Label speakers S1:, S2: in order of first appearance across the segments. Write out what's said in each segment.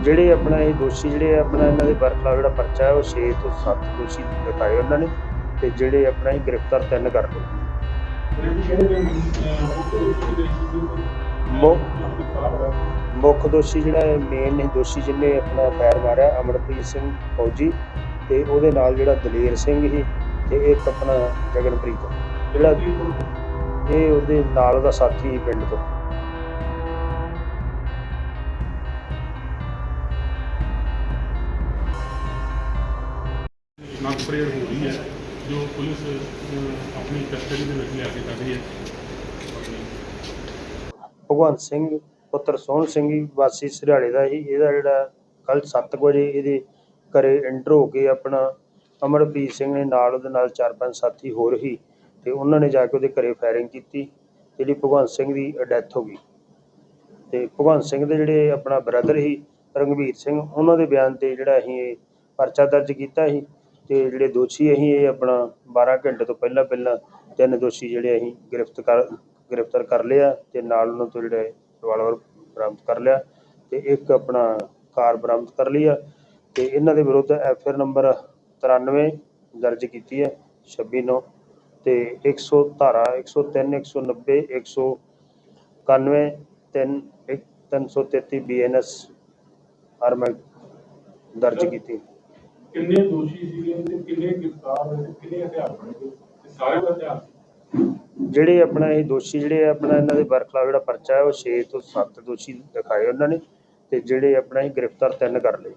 S1: ਜਿਹੜੇ ਆਪਣਾ ਇਹ ਦੋਸ਼ੀ ਜਿਹੜੇ ਆਪਣਾ ਇਹਨਾਂ ਦੇ ਬਰਖਲਾਫ ਜਿਹੜਾ ਪਰਚਾ ਹੈ ਉਹ 6 ਤੋਂ 7 ਦੋਸ਼ੀ ਦਿਖਾਏ ਉਹਨਾਂ ਨੇ ਤੇ ਜਿਹੜੇ ਆਪਣਾ ਇਹ ਗ੍ਰਿਫਤਾਰ ਤਿੰਨ ਕਰ ਲਏ। ਮੁੱਖ ਮੁੱਖ ਦੋਸ਼ੀ ਜਿਹੜਾ ਹੈ ਮੇਨ ਦੋਸ਼ੀ ਜਿਹਨੇ ਆਪਣਾ ਫਾਇਰ ਮਾਰਿਆ ਅਮਰਪ੍ਰੀਤ ਸਿੰਘ ਫੌਜੀ ਤੇ ਉਹਦੇ ਨਾਲ ਜਿਹੜਾ ਦਲੇਰ ਸਿੰਘ ਸੀ ਤੇ ਇੱਕ ਆਪਣਾ ਜਗਨਪ੍ਰੀਤ। ਜਿਹੜਾ ਇਹ ਉਹਦੇ ਨਾਲ ਉਹਦਾ ਸਾਥੀ ਪਿੰਡ ਤੋਂ।
S2: ਨਾਕ ਪਰੇਡ ਹੋ ਰਹੀ ਹੈ, ਜੋ ਪੁਲਿਸ ਆਪਣੀ ਕਸਟਡੀ ਦੇ ਵਿੱਚ ਲਿਆ ਕੇ ਕਰ ਰਹੀ ਹੈ।
S1: ਭਗਵੰਤ ਸਿੰਘ, ਪੁੱਤਰ ਸੋਹਣ ਸਿੰਘ ਵਾਸੀ ਸਰਿਆਲੇ ਦਾ ਸੀ ਇਹਦਾ ਜਿਹੜਾ ਕੱਲ 7 ਵਜੇ ਇਹਦੇ ਘਰੇ ਐਂਟਰ ਹੋ ਕੇ ਆਪਣਾ ਅਮਰਪ੍ਰੀਤ ਸਿੰਘ ਨੇ ਨਾਲ ਉਹਦੇ ਨਾਲ ਚਾਰ ਪੰਜ ਸਾਥੀ ਹੋਰ ਹੀ ਤੇ ਉਹਨਾਂ ਨੇ ਜਾ ਕੇ ਉਹਦੇ ਘਰੇ ਫਾਇਰਿੰਗ ਕੀਤੀ, ਜਿਹੜੀ ਭਗਵੰਤ ਸਿੰਘ ਦੀ ਡੈਥ ਹੋ ਗਈ। ਤੇ ਭਗਵੰਤ ਸਿੰਘ ਦੇ ਜਿਹੜੇ ਆਪਣਾ ਬ੍ਰਦਰ ਸੀ ਰੰਗਵੀਰ ਸਿੰਘ, ਉਹਨਾਂ ਦੇ ਬਿਆਨ ਤੇ ਜਿਹੜਾ ਅਸੀਂ ਪਰਚਾ ਦਰਜ ਕੀਤਾ ਸੀ। ਤੇ ਜਿਹੜੇ ਦੋਸ਼ੀ ਅਸੀਂ ਇਹ ਆਪਣਾ 12 ਘੰਟੇ ਤੋਂ ਪਹਿਲਾਂ ਪਹਿਲਾਂ ਤਿੰਨ ਦੋਸ਼ੀ ਜਿਹੜੇ ਅਸੀਂ ਗ੍ਰਿਫਤ ਕਰ, ਗ੍ਰਿਫਤਾਰ ਕਰ ਲਿਆ ਤੇ ਨਾਲ ਉਹਨਾਂ ਤੋਂ ਜਿਹੜੇ ਰਿਵਾਲਵਰ ਬਰਾਮਦ ਕਰ ਲਿਆ ਤੇ ਇੱਕ ਆਪਣਾ ਕਾਰ ਬਰਾਮਦ ਕਰ ਲਈ ਆ ਤੇ ਇਹਨਾਂ ਦੇ ਵਿਰੁੱਧ ਐਫ ਆਰ ਨੰਬਰ 93 ਦਰਜ ਕੀਤੀ ਹੈ 26 ਨੌ ਤੇ 100 ਧਾਰਾ 103 190 191 3 333 ਬੀਐਨਐਸ ਆਰਮਡ ਦਰਜ ਕੀਤੀ।
S2: ਕਿੰਨੇ ਦੋਸ਼ੀ ਸੀਗੇ ਤੇ ਕਿੰਨੇ ਗ੍ਰਿਫਤਾਰ ਹੋਏ ਤੇ ਕਿੰਨੇ ਹਥਿਆਰ ਬਣੇ ਤੇ ਸਾਰੇ ਦਾ ਹਥਿਆਰ
S1: ਜਿਹੜੇ ਆਪਣਾ ਇਹ ਦੋਸ਼ੀ ਜਿਹੜੇ ਆ, ਆਪਣਾ ਇਹਨਾਂ ਦੇ ਬਰਖਲਾਫ ਜਿਹੜਾ ਪਰਚਾ ਹੈ ਉਹ 6 ਤੋਂ 7 ਦੋਸ਼ੀ ਦਿਖਾਏ ਉਹਨਾਂ ਨੇ ਤੇ ਜਿਹੜੇ ਆਪਣਾ ਇਹ ਗ੍ਰਿਫਤਾਰ ਤਿੰਨ ਕਰ ਲਏ।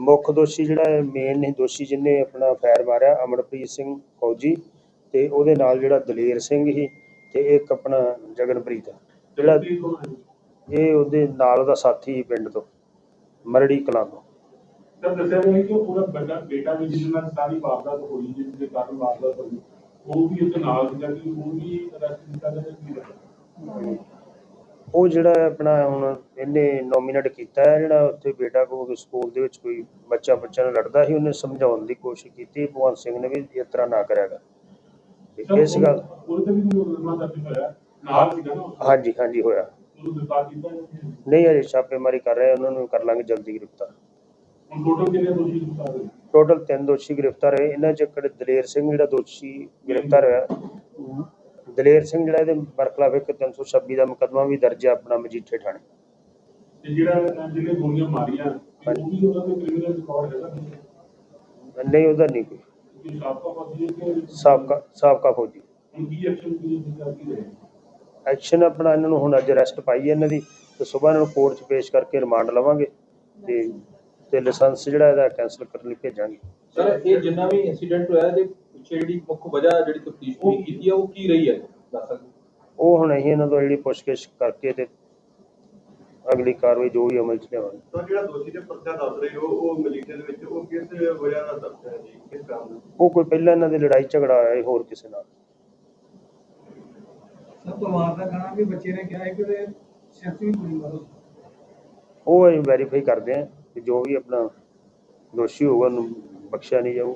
S2: ਮੁੱਖ ਦੋਸ਼ੀ
S1: ਜਿਹੜਾ ਮੇਨ ਦੋਸ਼ੀ ਜਿਹਨੇ ਆਪਣਾ ਫਾਇਰ ਮਾਰਿਆ ਅਮਰਪ੍ਰੀਤ ਸਿੰਘ ਫੌਜੀ ਤੇ ਉਹਦੇ ਨਾਲ ਜਿਹੜਾ ਦਲੇਰ ਸਿੰਘ ਸੀ ਤੇ ਇੱਕ ਆਪਣਾ ਜਗਨਪ੍ਰੀਤ ਜਿਹੜਾ? ਇਹ ਉਹਦੇ ਨਾਲ ਉਹਦਾ ਸਾਥੀ ਪਿੰਡ ਤੋਂ ਮਰੜੀ ਕਲਾਂ ਤੋਂ।
S2: ਤਾਂ ਦੱਸਿਆ ਗਿਆ ਕਿ ਉਹ ਪੂਰਾ ਵੱਡਾ ਬੇਟਾ ਵੀ ਜਿਹਦੇ ਨਾਲ ਸਾਰੀ ਵਾਰਦਾਤ ਹੋਈ ਜਿਸ ਦੇ ਕਾਰਨ ਵਾਰਦਾਤ ਹੋਈ। ਉਹ ਵੀ ਉਹਦੇ ਨਾਲ ਸੀਗਾ ਕਿ ਉਹ ਵੀ ਅਰੈਸਟ ਕੀਤਾ ਗਿਆ ਤੇ ਕੀ ਰਿਹਾ
S1: ਉਹ ਜਿਹੜਾ ਆਪਣਾ ਹੁਣ ਇਹਨੇ ਨੋਮੀਨੇਟ ਕੀਤਾ ਹੈ ਜਿਹੜਾ ਉੱਥੇ ਬੇਟਾ ਕੋ ਸਕੂਲ ਦੇ ਵਿੱਚ ਕੋਈ ਬੱਚਾ ਬੱਚਾ ਨਾਲ ਲੜਦਾ ਸੀ ਉਹਨੇ ਸਮਝਾਉਣ ਦੀ ਕੋਸ਼ਿਸ਼ ਕੀਤੀ ਭਗਵੰਤ ਸਿੰਘ ਨੇ ਵੀ ਇਸ ਤਰ੍ਹਾਂ ਨਾ ਕਰਿਆਗਾ ਇਸ ਗੱਲ
S2: ਉਹਦੇ ਤੇ ਵੀ ਮੁਕਦਮਾ ਦਰਜ ਹੋਇਆ? ਨਾਲ ਸੀਗਾ ਨਾ ਉਹ।
S1: ਹਾਂਜੀ ਹਾਂਜੀ ਹੋਇਆ।
S2: ਗ੍ਰਿਫਤਾਰ ਕੀਤਾ ਨਹੀਂ?
S1: ਅਜੇ ਛਾਪੇਮਾਰੀ ਕਰ ਰਹੇ ਉਹਨਾਂ ਨੂੰ ਕਰ ਲਾਂਗੇ ਜਲਦੀ ਗ੍ਰਿਫਤਾਰ।
S2: ਹੁਣ ਟੋਟਲ ਕਿੰਨੇ ਦੋਸ਼ੀ ਗ੍ਰਿਫਤਾਰ ਹੋਏ?
S1: ਟੋਟਲ ਤਿੰਨ ਦੋਸ਼ੀ ਗ੍ਰਿਫਤਾਰ ਹੋਏ। ਇਹਨਾਂ ਚ ਇੱਕ ਦਲੇਰ ਸਿੰਘ ਜਿਹੜਾ ਦੋਸ਼ੀ ਗ੍ਰਿਫਤਾਰ ਹੋਇਆ। ਦਲੇਰ ਸਿੰਘ ਜਿਹੜਾ ਇਹਦੇ ਬਰਖਲਾਫ ਇੱਕ 326 ਦਾ ਮੁਕੱਦਮਾ ਵੀ ਦਰਜ ਹੈ ਆਪਣਾ ਮਜੀਠੇ ਥਾਣੇ।
S2: ਤੇ ਜਿਹੜਾ ਜਿਹਨੇ ਗੋਲੀਆਂ ਮਾਰੀਆਂ ਤੇ ਉਹ ਵੀ ਉਹਦਾ ਤੇ ਕ੍ਰਿਮੀਨਲ ਰਿਕਾਰਡ ਹੈਗਾ
S1: ਨਹੀਂ? ਉਹਦਾ ਨਹੀਂ ਕੋਈ।
S2: ਸਾਬਕਾ ਫੌਜੀ ਹੈ ਕਿ
S1: ਸਾਬਕਾ ਸਾਬਕਾ ਫੌਜੀ।
S2: ਹੁਣ ਕੀ ਐਕਸ਼ਨ ਕੀ ਦਿੱਤਾ ਕੀ ਰਹੇ?
S1: ਐਕਸ਼ਨ ਆਪਣਾ ਇਹਨਾਂ ਨੂੰ ਹੁਣ ਅੱਜ ਅਰੈਸਟ ਪਾਈ ਹੈ ਇਹਨਾਂ ਦੀ ਤੇ ਸਵੇਰ ਇਹਨਾਂ ਨੂੰ ਕੋਰਟ 'ਚ ਪੇਸ਼ ਕਰਕੇ ਰਿਮਾਂਡ ਲਵਾਂਗੇ ਤੇ ਤੇ ਲਾਇਸੈਂਸ ਜਿਹੜਾ ਇਹਦਾ ਕੈਂਸਲ ਕਰਨ ਲਈ ਭੇਜਾਂਗੇ।
S3: ਸਰ ਇਹ ਜਿੰਨਾ ਵੀ ਇਨਸੀਡੈਂਟ ਹੋਇਆ ਇਹਦੇ ਪਿੱਛੇ ਜਿਹੜੀ ਮੁੱਖ ਵਜ੍ਹਾ ਜਿਹੜੀ ਤਫਤੀਸ਼ ਪੂਰੀ ਕੀਤੀ ਆ ਉਹ ਕੀ ਰਹੀ ਹੈ? ਦੱਸ ਸਕਦੇ?
S1: ਉਹ ਹੁਣ ਅਸੀਂ ਇਹਨਾਂ ਤੋਂ ਜਿਹੜੀ ਪੁੱਛਗਿੱਛ ਕਰਕੇ ਤੇ ਅਗਲੀ ਕਾਰਵਾਈ ਜੋ ਵੀ ਅਮਲ 'ਚ ਲਿਆਵਾਂਗੇ।
S4: ਤਾਂ ਜਿਹੜਾ ਦੋਸ਼ੀ ਦੇ ਪਰਚਾ ਦੱਸ ਰਹੇ ਹੋ ਉਹ ਮਜੀਠੇ ਦੇ ਵਿੱਚ ਉਹ ਕਿਸ ਵਜ੍ਹਾ ਨਾਲ ਦੱਸਦਾ ਹੈ ਜੀ? ਕਿਸ ਕਾਰਨ?
S1: ਉਹ ਕੋਈ ਪਹਿਲਾਂ ਇਹਨਾਂ ਦੀ ਲੜਾਈ ਝਗੜਾ ਹੋਇਆ ਸੀ ਹੋਰ ਕਿਸੇ ਨਾਲ।
S5: ਸਭ ਪਰਿਵਾਰ ਦਾ ਕਹਿਣਾ ਵੀ ਬੱਚੇ ਨੇ ਕਿਹਾ ਹੈ ਕਿ ਉਹਦੇ ਸਿਰ 'ਚ ਵੀ ਗੋਲੀ ਮਾਰੋ
S1: ਉਹ ਅਸੀਂ ਵੈਰੀਫਾਈ ਕਰਦੇ ਹਾਂ ਕਿ ਜੋ ਵੀ ਆਪਣਾ ਦੋਸ਼ੀ ਹੋਊਗਾ ਉਹਨੂੰ ਬਖਸ਼ਿਆ ਨਹੀਂ ਜਾਊ।